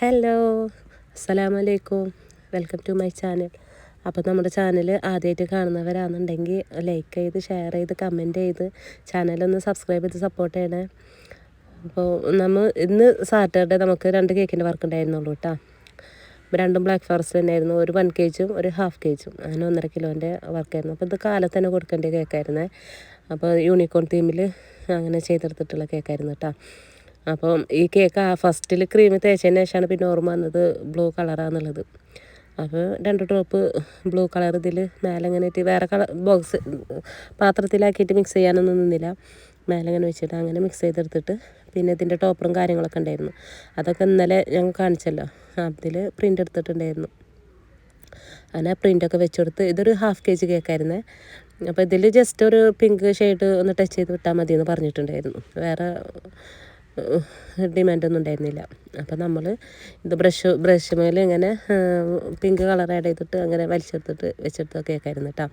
Hello അസ്സലാമു അലൈക്കും welcome to my channel അപ്പോൾ നമ്മുടെ ചാനൽ ആദ്യമായിട്ട് കാണുന്നവരാണെന്നുണ്ടെങ്കിൽ ലൈക്ക് ചെയ്ത് ഷെയർ ചെയ്ത് കമന്റ് ചെയ്ത് ചാനലൊന്ന് സബ്സ്ക്രൈബ് ചെയ്ത് സപ്പോർട്ട് ചെയ്യണേ. അപ്പോൾ നമ്മൾ ഇന്ന് സാറ്റർഡേ നമുക്ക് രണ്ട് കേക്കിന്റെ വർക്ക് ഉണ്ടായിരുന്നുള്ളൂ കേട്ടോ രണ്ടും ബ്ലാക്ക് ഫോറസ്റ്റ് തന്നെയായിരുന്നു. ഒരു വൺ കെ ജിയും ഒരു ഹാഫ് കെ ജിയും അങ്ങനെ ഒന്നര കിലോന്റെ വർക്കായിരുന്നു അപ്പോൾ ഇത് കാലത്ത് തന്നെ കൊടുക്കേണ്ട കേക്കായിരുന്നേ അപ്പോൾ യൂണിക്കോൺ തീമിൽ അങ്ങനെ ചെയ്തെടുത്തിട്ടുള്ള കേക്കായിരുന്നു കേട്ടോ അപ്പം ഈ കേക്ക് ആ ഫസ്റ്റിൽ ക്രീം തേച്ചതിന് ശേഷമാണ് പിന്നെ ഓർമ്മ വന്നത് ബ്ലൂ കളറാന്നുള്ളത് അപ്പോൾ രണ്ട് ഡ്രോപ്പ് ബ്ലൂ കളർ ഇതിൽ മേലെ ഇങ്ങനെ ഇട്ട് വേറെ കളർ ബോക്സ് പാത്രത്തിലാക്കിയിട്ട് മിക്സ് ചെയ്യാനൊന്നും നിന്നില്ല. മേലെ ഇങ്ങനെ വെച്ചിട്ട് അങ്ങനെ മിക്സ് ചെയ്തെടുത്തിട്ട് പിന്നെ ഇതിന്റെ ടോപ്പറും കാര്യങ്ങളൊക്കെ ഉണ്ടായിരുന്നു. അതൊക്കെ ഇന്നലെ ഞങ്ങൾ കാണിച്ചല്ലോ. അതിൽ പ്രിന്റ് എടുത്തിട്ടുണ്ടായിരുന്നു. അങ്ങനെ പ്രിന്റൊക്കെ വെച്ചെടുത്ത് ഇതൊരു ഹാഫ് കെ ജി കേക്കായിരുന്നേ അപ്പോൾ ഇതിൽ ജസ്റ്റ് ഒരു പിങ്ക് ഷെയ്ഡ് ഒന്ന് ടച്ച് ചെയ്ത് വിട്ടാൽ മതി എന്ന് പറഞ്ഞിട്ടുണ്ടായിരുന്നു. വേറെ ഡിമാൻഡൊന്നും ഉണ്ടായിരുന്നില്ല. അപ്പോൾ നമ്മൾ ഇത് ബ്രഷ് ബ്രഷ് മേലെ ഇങ്ങനെ പിങ്ക് കളർ ആഡ് ചെയ്തിട്ട് അങ്ങനെ വലിച്ചെടുത്തിട്ട് വെച്ചെടുത്ത കേക്കായിരുന്നു കേട്ടോ.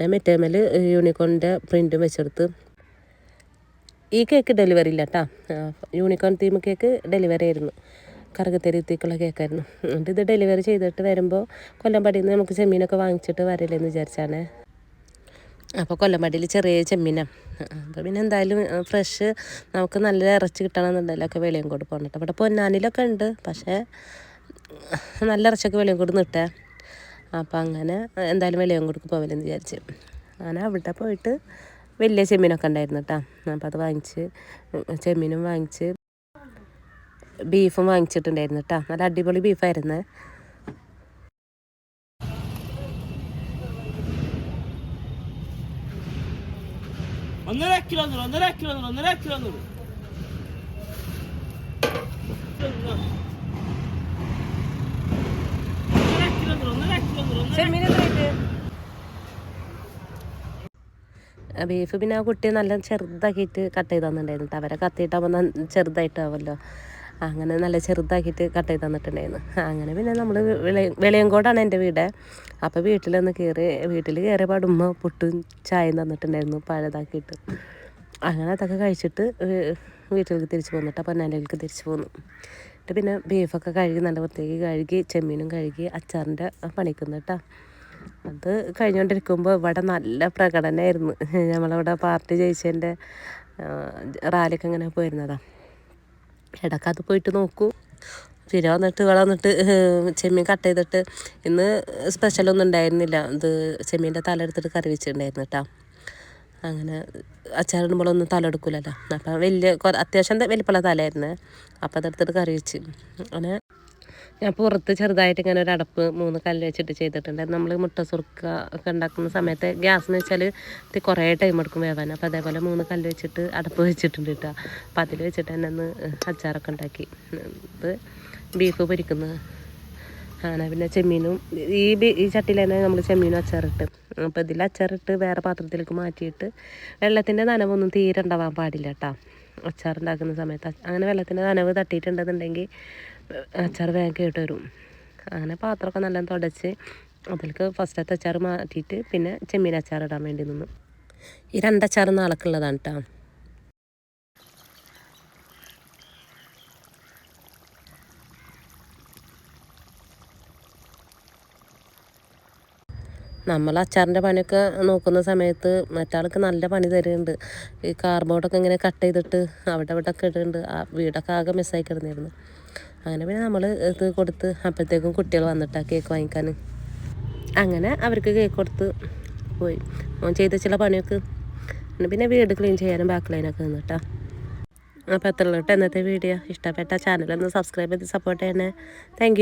ഞാൻ മറ്റേ മേൽ യൂണിക്കോണിന്റെ പ്രിന്റും വെച്ചെടുത്ത് ഈ കേക്ക് ഡെലിവറി ഇല്ല കേട്ടോ. യൂണിക്കോൺ തീം കേക്ക് ഡെലിവറി ആയിരുന്നു. കറുകത്തെരുത്തിക്കുള്ള കേക്കായിരുന്നു. എന്നിട്ട് ഇത് ഡെലിവറി ചെയ്തിട്ട് വരുമ്പോൾ കൊല്ലംപടിയിൽ നിന്ന് നമുക്ക് ചെമ്മീനൊക്കെ വാങ്ങിച്ചിട്ട് വരില്ലെന്ന് വിചാരിച്ചാണ്. അപ്പോൾ കൊല്ലംപടിയിൽ ചെറിയ ചെമ്മീനാണ്. അപ്പോൾ പിന്നെ എന്തായാലും ഫ്രഷ് നമുക്ക് നല്ല ഇറച്ചി കിട്ടണമെന്നുണ്ടെങ്കിൽ ഒക്കെ വെളിയും കൂടി പോകണം ഇവിടെ പൊന്നാനിലൊക്കെ ഉണ്ട് പക്ഷേ നല്ല ഇറച്ചിയൊക്കെ വെളിയും കൂടി നിട്ടേ അപ്പം അങ്ങനെ എന്തായാലും വെളിയും കൂടി പോകലെന്ന് വിചാരിച്ച്. അങ്ങനെ അവിടെ പോയിട്ട് വലിയ ചെമ്മീനൊക്കെ ഉണ്ടായിരുന്നു കേട്ടോ. അപ്പം അത് വാങ്ങിച്ച് ചെമ്മീനും വാങ്ങിച്ച് ബീഫും വാങ്ങിച്ചിട്ടുണ്ടായിരുന്നു കേട്ടോ. നല്ല അടിപൊളി ബീഫായിരുന്നു. ഒന്നര കിലോ നൂറ് ഒന്നര കിലോ നൂറ് ഒന്നര കിലോ നൂറ് ബീഫ് പിന്നെ ആ കുട്ടിയെ നല്ല ചെറുതാക്കിയിട്ട് കട്ട് ചെയ്ത് തന്നിട്ടുണ്ടായിരുന്നു. അവരെ കത്തിയിട്ടാകുമ്പോൾ ചെറുതായിട്ടാവുമല്ലോ അങ്ങനെ നല്ല ചെറുതാക്കിയിട്ട് കട്ട് ചെയ്ത് തന്നിട്ടുണ്ടായിരുന്നു. അങ്ങനെ പിന്നെ നമ്മൾ വെളിയങ്കോടാണ് എന്റെ വീട്. അപ്പോൾ വീട്ടിലൊന്ന് കയറി വീട്ടിൽ കയറിയ പാടുമ്മ പുട്ടും ചായയും തന്നിട്ടുണ്ടായിരുന്നു പഴതാക്കിയിട്ട് അങ്ങനെ അതൊക്കെ കഴിച്ചിട്ട് വീട്ടിലേക്ക് തിരിച്ചു പോന്നിട്ട് പൊന്നാലയിലേക്ക് തിരിച്ചു പോന്നു. എന്നിട്ട് പിന്നെ ബീഫൊക്കെ കഴുകി നല്ല വൃത്തിയാക്കി കഴുകി ചെമ്മീനും കഴുകി അച്ചാറിന്റെ പണിക്കുന്നു കേട്ടോ. അത് കഴിഞ്ഞുകൊണ്ടിരിക്കുമ്പോൾ ഇവിടെ നല്ല പ്രകടനമായിരുന്നു. നമ്മളവിടെ പാർട്ടി ജയിച്ചതിന്റെ റാലിയൊക്കെ ഇങ്ങനെ പോയിരുന്നതാണ് ഇടയ്ക്ക് അത് പോയിട്ട് നോക്കൂ. പിന്നെ വന്നിട്ട് ഇവിടെ വന്നിട്ട് ചെമ്മീൻ കട്ട് ചെയ്തിട്ട് ഇന്ന് സ്പെഷ്യലൊന്നും ഉണ്ടായിരുന്നില്ല. ഇത് ചെമ്മീന്റെ തല എടുത്തിട്ട് കറി വെച്ചിട്ടുണ്ടായിരുന്നു കേട്ടോ അങ്ങനെ അച്ചാറിടുമ്പോഴൊന്നും തല എടുക്കില്ലല്ലോ അപ്പം വലിയ അത്യാവശ്യം വലിപ്പമുള്ള തലയായിരുന്നു അപ്പം അതെടുത്തിട്ട് കറി വെച്ച്. അങ്ങനെ ഞാൻ പുറത്ത് ചെറുതായിട്ട് ഇങ്ങനെ ഒരു അടപ്പ് മൂന്ന് കല്ല് വെച്ചിട്ട് ചെയ്തിട്ടുണ്ട്. നമ്മൾ മുട്ട സുറുക്ക ഒക്കെ ഉണ്ടാക്കുന്ന സമയത്ത് ഗ്യാസ് എന്ന് വെച്ചാൽ ഇത് കുറേ ടൈം എടുക്കും വേവാൻ. അപ്പോൾ അതേപോലെ മൂന്ന് കല്ല് വെച്ചിട്ട് അടപ്പ് വെച്ചിട്ടുണ്ട് കേട്ടോ. അപ്പോൾ അതിൽ വെച്ചിട്ട് തന്നെ ഒന്ന് അച്ചാറൊക്കെ ഉണ്ടാക്കി. ഇത് ബീഫ് പൊരിക്കുന്നത് ആണ്. പിന്നെ ചെമ്മീനും ഈ ഈ ചട്ടിയിൽ തന്നെ നമ്മൾ ചെമ്മീനും അച്ചാറിട്ട്. അപ്പോൾ ഇതിൽ അച്ചാറിട്ട് വേറെ പാത്രത്തിലേക്ക് മാറ്റിയിട്ട് വെള്ളത്തിന്റെ നനവൊന്നും തീരെ ഉണ്ടാവാൻ പാടില്ല കേട്ടോ. അച്ചാറുണ്ടാക്കുന്ന സമയത്ത്. അങ്ങനെ വെള്ളത്തിന്റെ നനവ് തട്ടിയിട്ടുണ്ടെന്നുണ്ടെങ്കിൽ അച്ചാർ വേഗം ഇട്ട് വരും അങ്ങനെ പാത്രമൊക്കെ നല്ല തുടച്ച് അതിലേക്ക് ഫസ്റ്റത്തെ അച്ചാർ മാറ്റിയിട്ട് പിന്നെ ചെമ്മീൻ അച്ചാർ ഇടാൻ വേണ്ടി നിന്നു. ഈ രണ്ടച്ചാർ നാളേക്കുള്ളതാണ് കേട്ടോ നമ്മൾ അച്ചാറിന്റെ പണിയൊക്കെ നോക്കുന്ന സമയത്ത് മറ്റാൾക്ക് നല്ല പണി തരുന്നുണ്ട്. ഈ കാർബോർഡൊക്കെ ഇങ്ങനെ കട്ട് ചെയ്തിട്ട് അവിടെ ഇവിടെ ഒക്കെ ഇടുന്നുണ്ട് ആ വീടൊക്കെ ആകെ മിസ്സായി കിടന്നിരുന്നു. അങ്ങനെ പിന്നെ നമ്മൾ ഇത് കൊടുത്ത് അപ്പോഴത്തേക്കും കുട്ടികൾ വന്നിട്ടാ കേക്ക് വാങ്ങിക്കാൻ അങ്ങനെ അവർക്ക് കേക്ക് കൊടുത്ത് പോയി. ഓൻ ചെയ്ത ചില പണിയൊക്കെ. പിന്നെ വീട് ക്ലീൻ ചെയ്യാനും ബാക്ക് ലൈനൊക്കെ നിന്നിട്ടാ. അപ്പോൾ എത്ര ഇന്നത്തെ വീഡിയോ ഇഷ്ടപ്പെട്ട ചാനലൊന്ന് സബ്സ്ക്രൈബ് ചെയ്ത് സപ്പോർട്ട് ചെയ്യണേ. താങ്ക്